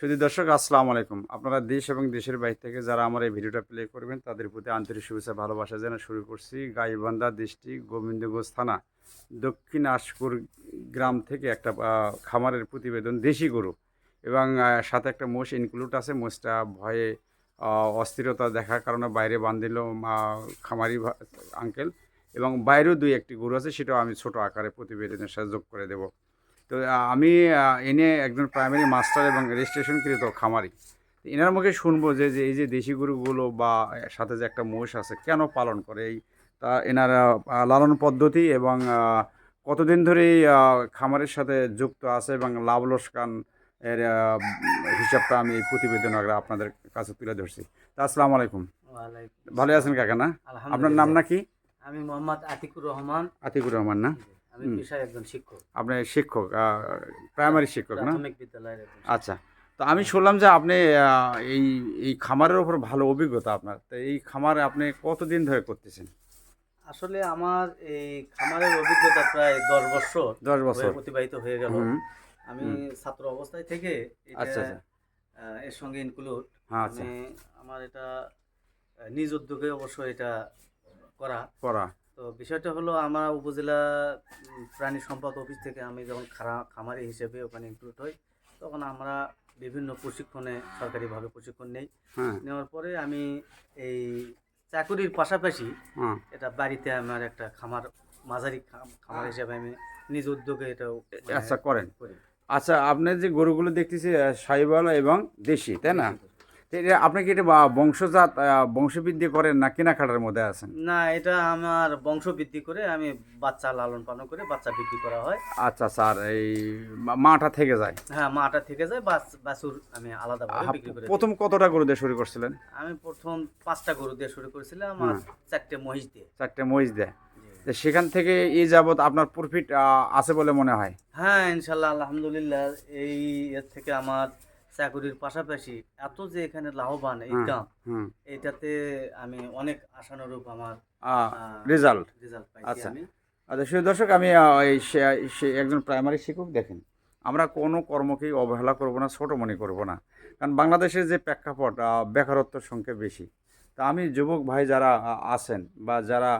শুধু দর্শক, আসসালামু আলাইকুম। আপনারা দেশ এবং দেশের বাইরে থেকে যারা আমার এই ভিডিওটা প্লে করবেন, তাদের প্রতি আন্তরিক শুভেচ্ছা ভালোবাসা জানা শুরু করছি। গাইবান্ধা ডিস্ট্রিক্ট গোবিন্দগঞ্জ থানা, দক্ষিণ আশকুর গ্রাম থেকে একটা খামারের প্রতিবেদন, দেশি গরু। এবং সাথে একটা মোষ ইনক্লুড আছে। মোষটা ভয়ে অস্থিরতা দেখার কারণে বাইরে বান্ধিল খামারি আঙ্কেল এবং বাইরেও দুই একটি গরু আছে, সেটাও আমি ছোট আকারে প্রতিবেদনের সাথে যোগ করে দেবো। তো আমি এনে একজন প্রাইমারি মাস্টার এবং রেজিস্ট্রেশনকৃত খামারি। এনার মুখে শুনব যে এই যে দেশি গরুগুলো বা সাথে যে একটা মোষ আছে কেন পালন করে? এই তা এনার লালন পদ্ধতি এবং কতদিন ধরে এই খামারের সাথে যুক্ত আছে এবং লাভ লোসকান এর হিসাবটা আমি এই প্রতিবেদন আগে আপনাদের কাছে তুলে ধরছি। তা আসসালামু আলাইকুম। ভালো আছেন কাকা না? আপনার নাম নাকি আমি মোহাম্মদ আতিকুর রহমান। আতিকুর রহমান না? আমি পেশায় একজন শিক্ষক। আপনি শিক্ষক প্রাইমারি শিক্ষক না? প্রাথমিক বিদ্যালয়ের আচ্ছা তো আমি শুনলাম যে আপনি এই এই খামারের উপর ভালো অভিজ্ঞতা আপনার। তো এই খামারে আপনি কতদিন ধরে করতেছেন? আসলে আমার এই খামারের অভিজ্ঞতা প্রায় দশ বছর দশ বছর। অতিবাহিত হয়ে গেল। আমি ছাত্র অবস্থায় থেকে আচ্ছা আচ্ছা। এর সঙ্গে ইনক্লুড হ্যাঁ আচ্ছা। মানে আমার এটা নিজ উদ্যোগে অবশ্য এটা করা। করা। বিষয়টা হলো আমার উপজেলা প্রাণী সম্পদ অফিস থেকে আমি যখন খারা- খামারি হিসেবে ওখানে ইনক্লুড হই তখন আমরা বিভিন্ন প্রশিক্ষণে সরকারিভাবে প্রশিক্ষণ নেই। হ্যাঁ। নেওয়ার পরে আমি এই চাকুরির পাশাপাশি হ্যাঁ। এটা বাড়িতে আমার একটা খামার মাঝারি খাম- খামার হিসেবে আমি নিজ উদ্যোগে এটা আচ্ছা করেন। আচ্ছা আপনার যে গরুগুলো দেখতেছি সাইবাল এবং দেশি তাই না? এটা আপনি কি এটা বংশজাত বংশবৃদ্ধি করেন না কেনাকাটার মধ্যে আছেন? না এটা আমার বংশ বৃদ্ধি করে আমি বাচ্চা লালন পালন করে বাচ্চা বৃদ্ধি করা হয়। আচ্ছা স্যার এই মাটা থেকে যায়? হ্যাঁ মাটা থেকে যায় বাস- বাছুর আমি আহা, বিক্রি করে প্রথম কতটা গরু দিয়ে শুরু করছিলেন? আমি প্রথম পাঁচটা গরু দিয়ে শুরু করেছিলাম আর। চারটে মহিষ দিয়ে। চারটে মহিষ দেয়। সেখান থেকে এই যাবৎ আপনার প্রফিট আছে বলে মনে হয়? হ্যাঁ ইনশাল্লাহ আলহামদুলিল্লাহ এই এর থেকে আমার চাকুরির পাশাপাশি এত যে এখানে লাভবান ইনকাম হুম এটাতে আমি অনেক আশানুরূপ আমার রেজাল্ট রেজাল্ট পাইছি আচ্ছা। আমি। আচ্ছা শুধু দর্শক আমি একজন প্রাইমারি শিক্ষক দেখেন আমরা কোনো কর্মকেই অবহেলা করব না ছোটো মনে করব না। কারণ বাংলাদেশের যে প্রেক্ষাপট বেকারত্বের সংখ্যা বেশি। তা আমি যুবক ভাই যারা আছেন বা যারা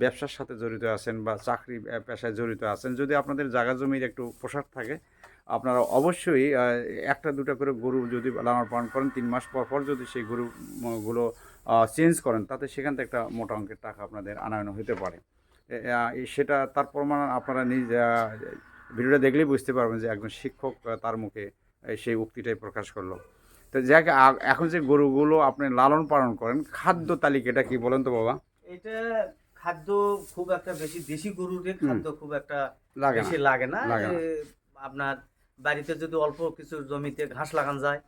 ব্যবসার সাথে জড়িত আছেন বা চাকরি পেশায় জড়িত আছেন যদি আপনাদের জায়গা জমির একটু পোশাক থাকে আপনারা অবশ্যই একটা দুটা করে গরু যদি লালন পালন করেন তিন মাস পর পর যদি সেই গরুগুলো চেঞ্জ করেন তাতে সেখান থেকে একটা মোটা অঙ্কের টাকা আপনাদের আনায়ন হতে পারে। সেটা তার প্রমাণ আপনারা নিজ ভিডিওটা দেখলেই বুঝতে পারবেন যে একজন শিক্ষক তার মুখে সেই উক্তিটাই প্রকাশ করল। তো যাক এখন যে গরুগুলো আপনি লালন পালন করেন খাদ্য তালিকাটা কি বলেন তো বাবা? এটা খাদ্য খুব একটা বেশি দেশি গরুর খাদ্য খুব একটা লাগে না। বেশি লাগে আপনার বাড়িতে যদি অল্প কিছু জমিতে ঘাস লাগানো যায়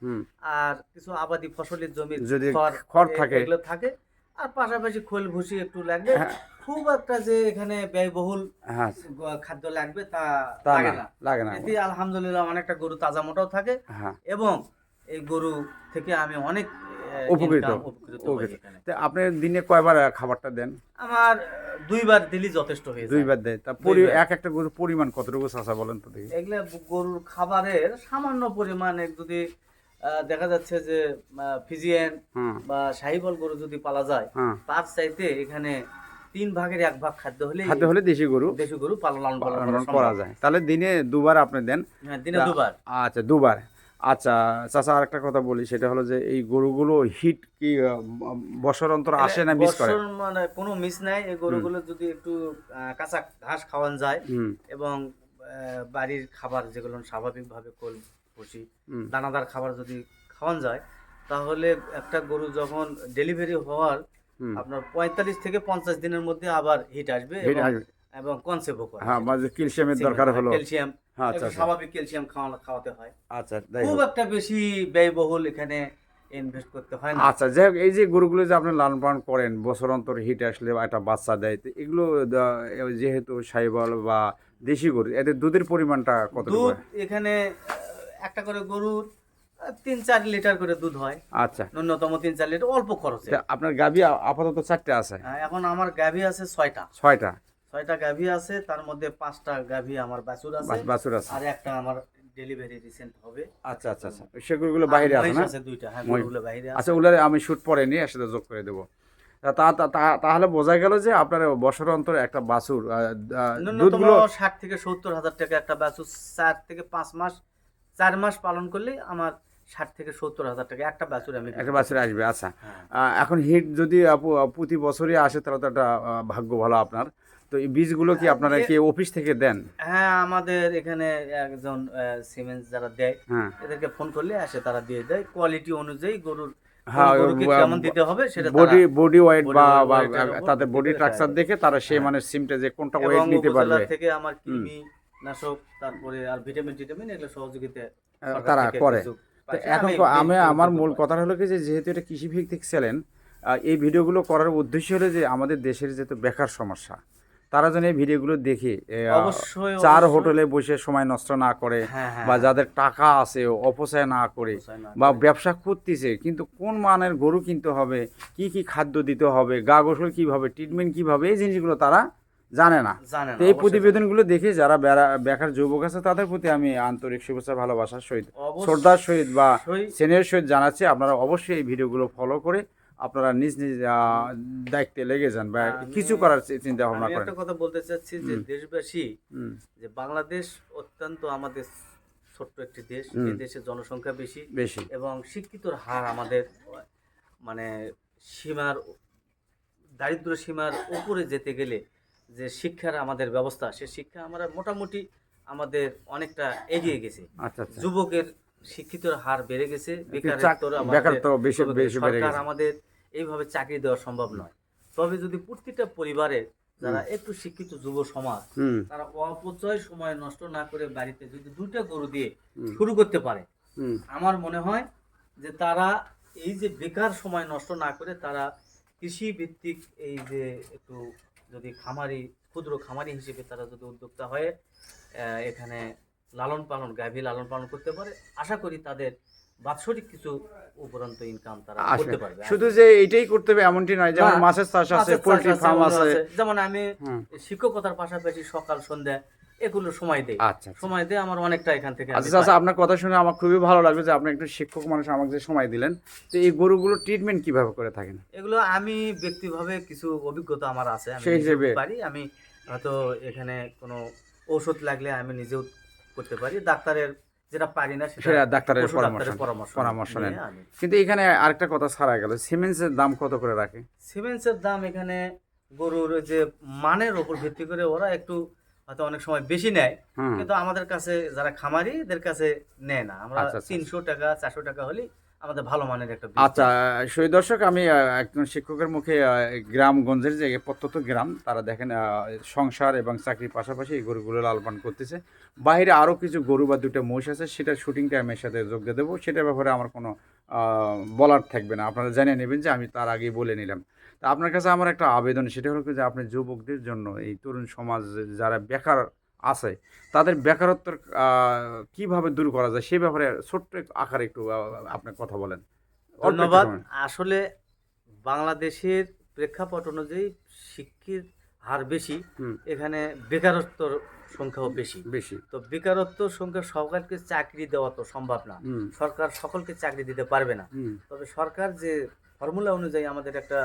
আর কিছু আবাদি ফসলের জমি যদি খড় থাকে। এগুলো থাকে আর পাশাপাশি খোল ভুসি একটু লাগবে। হ্যাঁ। খুব একটা যে এখানে ব্যয়বহুল হ্যাঁ। খাদ্য লাগবে তা লাগে না। লাগে না। এতে আলহামদুলিল্লাহ অনেকটা গরু তাজা মোটাও থাকে হ্যাঁ। এবং এই গরু থেকে আমি অনেক উপকৃত, উপকৃত। তো আপনি দিনে কয়বার খাবারটা দেন? আমার দুইবার দিলি যথেষ্ট হয়ে দুইবার দেয়। তা পরি এক একটা গরুর পরিমাণ কতটুকু চাষা বলেন তো দেখি। এগুলা গরুর খাবারের সামান্য পরিমাণে যদি দেখা যাচ্ছে যে ফিজিয়ান বা শাহিবল গরু যদি পালা যায় তার চাইতে এখানে তিন ভাগের এক ভাগ খাদ্য হলে খাদ্য হলে দেশি গরু। দেশি গরু পালন পালন করা। যায়। তাহলে দিনে দুবার আপনি দেন? হ্যাঁ দিনে দুবার। আচ্ছা দুবার। আচ্ছা চাচা আর একটা কথা বলি সেটা হলো যে এই গরুগুলো হিট কি বছর অন্তর আসে না মিস করে? বছর মানে কোনো মিস নাই এই গরুগুলো যদি একটু কাঁচা ঘাস খাওয়ান যায় এবং বাড়ির খাবার যেগুলো স্বাভাবিকভাবে কোল হুম। দানাদার খাবার যদি খাওয়ান যায় তাহলে একটা গরু যখন ডেলিভারি হওয়ার আপনার পঁয়তাল্লিশ থেকে পঞ্চাশ দিনের মধ্যে আবার হিট আসবে এবং- কনসেপ্ট করে। হ্যাঁ মানে ক্যালসিয়ামের দরকার হলো। ক্যালসিয়াম হ্যাঁ, আচ্ছা আচ্ছা। স্বাভাবিক ক্যালসিয়াম খাওয়ানো খাওয়াতে হয়। আচ্ছা খুব একটা বেশি ব্যয়বহুল এখানে ইনভেস্ট করতে হয় না। আচ্ছা যাই হোক এই যে গরুগুলো যে আপনি লালন পালন করেন বছর অন্তর হিট আসলে একটা বাচ্চা দেয় তো এগুলো যেহেতু সাইবল বা দেশি গরু এদের দুধের পরিমাণটা কত দুধ এখানে একটা করে গরুর তিন চার লিটার করে দুধ হয়। আচ্ছা। ন্যূনতম তিন চার লিটার অল্প খরচে। আপনার গাভি আপাতত চারটে আছে? আহ, এখন আমার গাভী আছে ছয়টা। ছয়টা। ছয়টা গাভী আছে তার মধ্যে পাঁচটা গাভী আমার বাছুর আছে বাছুর আছে। আর একটা আমার ডেলিভারি রিসেন্ট হবে। আচ্ছা আচ্ছা আচ্ছা। সেগুলো বাইরে আছে না? আছে দুইটা হ্যাঁ। গরুগুলো বাইরে আছে। আচ্ছা ওগুলো আমি শ্যুট পরে নিয়ে একসাথে যোগ করে দেবো। তা- তাহলে বোঝা গেল যে আপনার বছর অন্তর একটা বাছুর দুধগুলো ষাট থেকে সত্তর হাজার টাকা একটা বাছুর চার থেকে পাঁচ মাস চার মাস পালন করলে আমার ষাট থেকে সত্তর হাজার টাকা একটা বাছুর আমি একটা বাছুর আসবে আচ্ছা। হ্যাঁ। এখন হিট যদি প্রতি বছরই আসে তাহলে তো একটা ভাগ্য ভালো আপনার। তো এই বীজগুলো কি আপনারা কি অফিস থেকে দেন? হ্যাঁ আমাদের এখানে একজন সিমেন্ট যারা দেয় হ্যাঁ। এদেরকে ফোন করলে আসে তারা দিয়ে দেয়। কোয়ালিটি অনুযায়ী গরুর হ্যাঁ, কোন গরুকে ওই, কেমন আহ, দিতে হবে সেটা বডি বডি ওয়েট বা weight বা এর উপর তাদের বডি স্ট্রাকচার দেখে তারা সেই হ্যাঁ। মানে সিমটা যে কোনটা ওয়েট নিতে পারবে। থেকে আমার কৃমি নাশক তারপরে আর ভিটামিন টিটামিন এগুলো সহযোগিতা তারা করে। এখন আমি আমার মূল কথা হলো কি যে যেহেতু এটা কৃষি ভিত্তিক চ্যানেল এই ভিডিওগুলো করার উদ্দেশ্য হলো যে আমাদের দেশের যেহেতু বেকার সমস্যা তারা যেন এই ভিডিওগুলো দেখে চার হোটেলে বসে সময় নষ্ট না করে হ্যাঁ, হ্যাঁ, বা হ্যাঁ। যাদের টাকা আছে অপচয় না করে বা ব্যবসা করতেছে কিন্তু কোন মানের গরু কিনতে হবে কি কি খাদ্য দিতে হবে গা গোসল কীভাবে ট্রিটমেন্ট কীভাবে এই জিনিসগুলো তারা জানে না। তো এই প্রতিবেদনগুলো দেখে যারা বেকার যুবক আছে তাদের প্রতি আমি আন্তরিক শুভেচ্ছা ভালোবাসার সহিত শ্রদ্ধার সহিত বা সেনের সহিত জানাচ্ছি। আপনারা অবশ্যই এই ভিডিওগুলো ফলো করে আপনারা নিজ নিজ দায়িত্বে লেগে যান বা কিছু করার চিন্তা ভাবনা করেন। একটা কথা বলতে চাচ্ছি যে দেশবাসী যে বাংলাদেশ অত্যন্ত আমাদের ছোট্ট একটি দেশ এই দেশের জনসংখ্যা বেশি বেশি। এবং শিক্ষিতর হার আমাদের মানে সীমার দারিদ্র সীমার উপরে যেতে গেলে যে শিক্ষার আমাদের ব্যবস্থা সে শিক্ষা আমরা মোটামুটি আমাদের অনেকটা এগিয়ে গেছে। আচ্ছা আচ্ছা। যুবকের শিক্ষিতর হার বেড়ে গেছে বেকারত্ব বেশি বেশি বেড়ে গেছে। আমাদের এইভাবে চাকরি দেওয়া সম্ভব নয়। তবে যদি প্রতিটা পরিবারে যারা একটু শিক্ষিত যুব সমাজ তারা অপচয় সময় নষ্ট না করে বাড়িতে যদি দুইটা গরু দিয়ে শুরু করতে পারে আমার মনে হয় যে তারা এই যে বেকার সময় নষ্ট না করে তারা কৃষি ভিত্তিক এই যে একটু যদি খামারি ক্ষুদ্র খামারি হিসেবে তারা যদি উদ্যোক্তা হয়ে এখানে লালন পালন গাভী লালন পালন করতে পারে। আশা করি তাদের বাৎসরিক কিছু উপরন্ত ইনকাম তারা করতে পারবে। শুধু যে এইটাই করতে হবে এমনটি নয় যেমন মাছের চাষ আছে পোলট্রি ফার্ম আছে। যেমন আমি শিক্ষকতার পাশাপাশি সকাল সন্ধ্যা এগুলো সময় দেই। আচ্ছা আচ্ছা। সময় দিয়ে আমার অনেকটা এখান থেকে আচ্ছা আচ্ছা আপনার কথা শুনে আমার খুবই ভালো লাগল যে আপনি একটু শিক্ষক মানুষ আমাকে যে সময় দিলেন। তো এই গরুগুলো ট্রিটমেন্ট কীভাবে করে থাকেন? এগুলো আমি ব্যক্তিভাবে কিছু অভিজ্ঞতা আমার আছে আমি সেই হিসেবে- পারি। আমি হয়তো এখানে কোনো ঔষধ লাগলে আমি নিজেও করতে পারি ডাক্তারের যেটা পারি না সেটা ডাক্তারের পরামর্শ পরামর্শ নেন। কিন্তু এখানে আরেকটা কথা ছাড়া গেল সিমেন্টসের দাম কত করে রাখে? সিমেন্টসের দাম এখানে গরুর ওই যে মানের উপর ভিত্তি করে ওরা একটু হয়তো অনেক সময় বেশি নেয় কিন্তু আমাদের কাছে যারা খামারি এদের কাছে নেয় না আমরা আচ্ছা, আচ্ছা। তিনশো টাকা চারশো টাকা হলেই আমাদের ভালো মানের একটা আচ্ছা সেই দর্শক আমি একজন শিক্ষকের মুখে গ্রামগঞ্জের যে প্রত্যন্ত গ্রাম তারা দেখেন সংসার এবং চাকরির পাশাপাশি এই গরুগুলো লালপান করতেছে। বাইরে আরও কিছু গরু বা দুটো মহিষ আছে সেটা শুটিং টাইমের সাথে যোগ দিয়ে দেবো। সেটার ব্যাপারে আমার কোনো বলার থাকবে না। আপনারা জানিয়ে নেবেন যে আমি তার আগেই বলে নিলাম। তা আপনার কাছে আমার একটা আবেদন সেটা হলো যে আপনি যুবকদের জন্য এই তরুণ সমাজ যারা বেকার আছে। তাদের বেকারত্বের কীভাবে দূর করা যায় সেই ব্যাপারে ছোট্ট আকারে একটু আহ, আপনি কথা বলেন। ধন্যবাদ। আসলে বাংলাদেশের প্রেক্ষাপট অনুযায়ী শিক্ষিত হার বেশি এখানে বেকারত্বর সংখ্যাও বেশি। বেশি। তো বেকারত্ব সংখ্যা সকলকে চাকরি দেওয়া তো সম্ভব না। সরকার সকলকে চাকরি দিতে পারবে না। তবে সরকার যে ফর্মুলা অনুযায়ী আমাদের একটা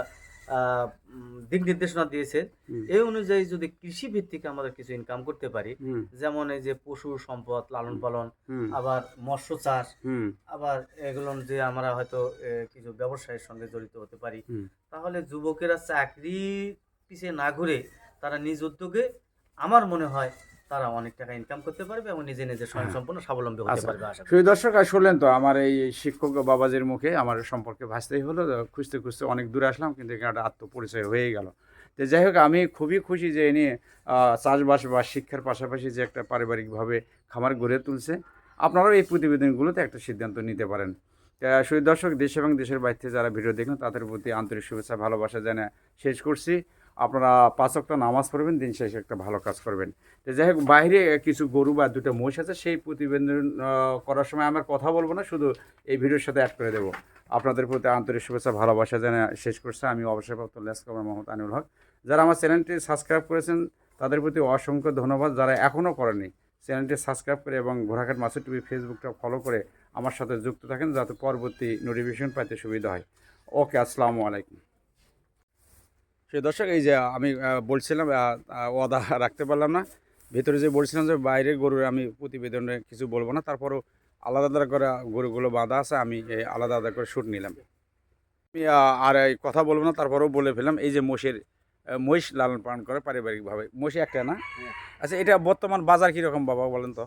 দিক নির্দেশনা দিয়েছে। এই অনুযায়ী যদি কৃষি ভিত্তিক আমরা কিছু ইনকাম করতে পারি যেমন এই যে পশু সম্পদ লালন পালন আবার মৎস্য চাষ আবার এগুলো যে আমরা হয়তো কিছু ব্যবসায়ের সঙ্গে জড়িত হতে পারি তাহলে যুবকেরা চাকরি পিছিয়ে না ঘুরে তারা নিজ উদ্যোগে আমার মনে হয় তারা অনেক টাকা ইনকাম করতে পারবে এবং নিজে নিজে স্বয়ংসম্পূর্ণ স্বাবলম্বী হতে আচ্ছা। পারবে আশা করি। দর্শক আর শুনলেন তো আমার এই শিক্ষক বাবাজির মুখে আমার সম্পর্কে ভাসতেই হলো খুঁজতে খুঁজতে অনেক দূরে আসলাম কিন্তু এখানে একটা আত্মপরিচয় হয়ে গেল। তো যাই হোক আমি খুবই খুশি যে এ নিয়ে চাষবাস বা শিক্ষার পাশাপাশি যে একটা পারিবারিকভাবে খামার গড়ে তুলছে আপনারাও এই প্রতিবেদনগুলোতে একটা সিদ্ধান্ত নিতে পারেন। শুধু দর্শক দেশ এবং দেশের বাইরে যারা ভিডিও দেখুন তাদের প্রতি আন্তরিক শুভেচ্ছা ভালোবাসা জানা শেষ করছি। আপনারা পাঁচ একটা নামাজ পড়বেন, দিন শেষে একটা ভালো কাজ করবেন। তো যাই হোক, বাইরে কিছু গরু বা দুটো মহিষ আছে, সেই প্রতিবেদন করার সময় আমার কথা বলব না, শুধু এই ভিডিওর সাথে অ্যাড করে দেবো। আপনাদের প্রতি আন্তরিক শুভেচ্ছা, ভালোবাসা জানা শেষ করছে। আমি অবসরপ্রাপ্ত লেস কমার মোহাম্মদ আনিউল হক। যারা আমার চ্যানেলটি সাবস্ক্রাইব করেছেন, তাদের প্রতি অসংখ্য ধন্যবাদ। যারা এখনও করেনি চ্যানেলটি সাবস্ক্রাইব করে এবং ঘোড়াঘাট মাসুর টিভি ফেসবুকটা ফলো করে আমার সাথে যুক্ত থাকেন, যাতে পরবর্তী নোটিফিকেশন পাইতে সুবিধা হয়। ওকে, আসসালামু আলাইকুম। সেই দর্শক এই যে আমি বলছিলাম ওয়াদা রাখতে পারলাম না। ভিতরে যে বলছিলাম যে বাইরে গরুর আমি প্রতিবেদনে কিছু বলব না তারপরও আলাদা আলাদা করে গরুগুলো বাঁধা আছে আমি আলাদা আলাদা করে শ্যুট নিলাম। আমি আর এই কথা বলব না তারপরেও বলে ফেলাম এই যে মোষের মহিষ লালন পালন করে পারিবারিকভাবে। মহিষ একটা না? হ্যাঁ। আচ্ছা এটা বর্তমান বাজার কীরকম বাবা বলেন তো?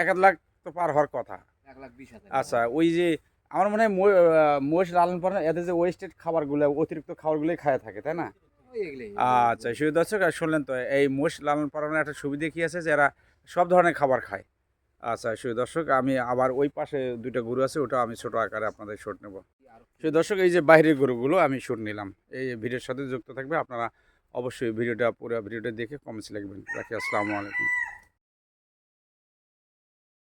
এক লাখ তো পার হওয়ার কথা। আচ্ছা ওই যে আমার মনে হয় মহিষ লালন পালন এদের যে ওয়েস্টেড খাবারগুলো অতিরিক্ত খাবারগুলোই খায় থাকে তাই না? আচ্ছা শুধু দর্শক আর শুনলেন তো এই মোষ লালন পালনের একটা সুবিধা কি আছে যে এরা সব ধরনের খাবার খায়? আচ্ছা শুধু দর্শক আমি আবার ওই পাশে দুইটা গরু আছে ওটা আমি ছোট আকারে আপনাদের শোট নেব। শুধু দর্শক এই যে বাইরের গরুগুলো আমি শুট নিলাম। এই ভিডিওর সাথে যুক্ত থাকবে আপনারা অবশ্যই ভিডিওটা পুরো ভিডিওটা দেখে কমেন্টস লিখবেন। রাখি আসসালামু আলাইকুম।